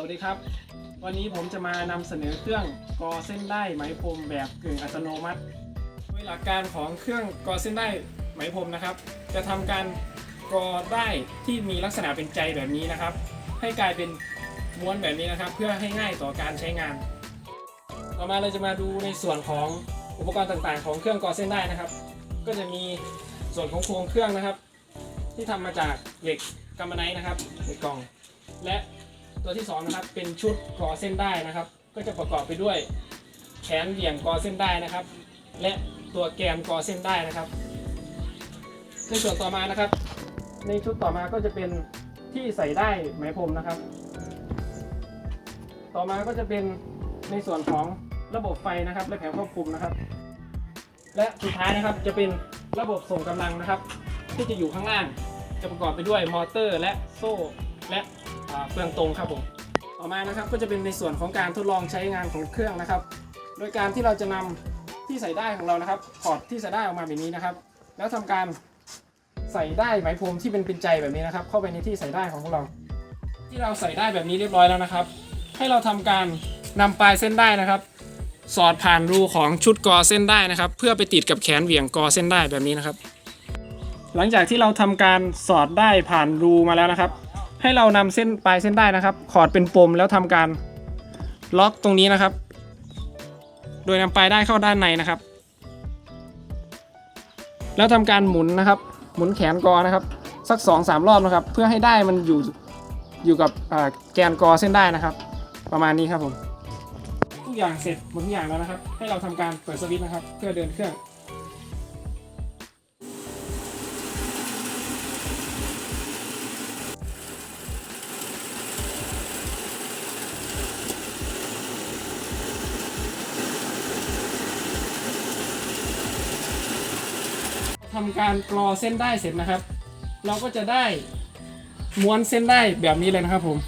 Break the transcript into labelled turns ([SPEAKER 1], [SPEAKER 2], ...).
[SPEAKER 1] สวัสดีครับ วันนี้ผมจะมานำเสนอเครื่องกอเส้นได้ไหมพรมแบบกึ่งอัตโนมัติโดยหลักการของเครื่องกอเส้นได้ไหมพรมนะครับ จะทำการกอได้ที่มีลักษณะเป็นใจแบบนี้นะครับ ให้กลายเป็นม้วนแบบนี้นะครับ เพื่อให้ง่ายต่อการใช้งาน ต่อมาเราจะมาดูในส่วนของอุปกรณ์ต่างๆ ของเครื่องกอเส้นได้นะครับ ก็จะมีส่วนของโครงเครื่องนะครับ ที่ทำมาจากเหล็กกัมมันไนท์นะครับเหล็กกล่อง และ ตัวที่สองนะครับเป็นชุดกอเส้นได้นะครับ ก็จะประกอบไปด้วยแขนเหวี่ยงกอเส้นได้นะครับ และตัวแกนกอเส้นได้นะครับ ในส่วนต่อมานะครับ ในชุดต่อมาก็จะเป็นที่ใส่ได้ไหมพรมนะครับ ต่อมาก็จะเป็นในส่วนของระบบไฟนะครับ และแผงควบคุมนะครับ และสุดท้ายนะครับจะเป็นระบบส่งกำลังนะครับ ที่จะอยู่ข้างล่างจะประกอบไปด้วยมอเตอร์ และโซ่และ เฟืองตรงครับผมต่อมานะครับก็จะเป็นในส่วนของการทดลองใช้งานของเครื่องนะครับ โดยการที่เราจะนำที่ใส่ได้ของเรานะครับถอดที่ใส่ได้ออกมาแบบนี้นะครับ แล้วทำการใส่ได้ไหมพรมที่เป็นเป็นใจแบบนี้นะครับ เข้าไปในที่ใส่ได้ของพวกเรา ที่เราใส่ได้แบบนี้เรียบร้อยแล้วนะครับ ให้เราทำการนำปลายเส้นได้นะครับ สอดผ่านรูของชุดกอเส้นได้นะครับ เพื่อไปติดกับแขนเหวี่ยงกอเส้นได้แบบนี้นะครับ หลังจากที่เราทำการสอดได้ผ่านรูมาแล้วนะครับ ให้เรานำเส้นปลายเส้นได้นะครับ ขอดเป็นปมแล้วทำการล็อกตรงนี้นะครับ โดยนำปลายได้เข้าด้านในนะครับ แล้วทำการหมุนนะครับ หมุนแขนกอนะครับ สัก2อสารอบนะครับ เพื่อให้ได้มันอยู่อยู่กับแกนกอเส้นได้นะครับ ประมาณนี้ครับผมทุกอย่างเสร็จหมดทุกอย่างแล้วนะครับ ให้เราทำการเปิดสวิตช์นะครับ เพื่อเดินเครื่อง ทำการกรอเส้นได้เสร็จนะครับ เราก็จะได้ม้วนเส้นได้แบบนี้เลยนะครับผม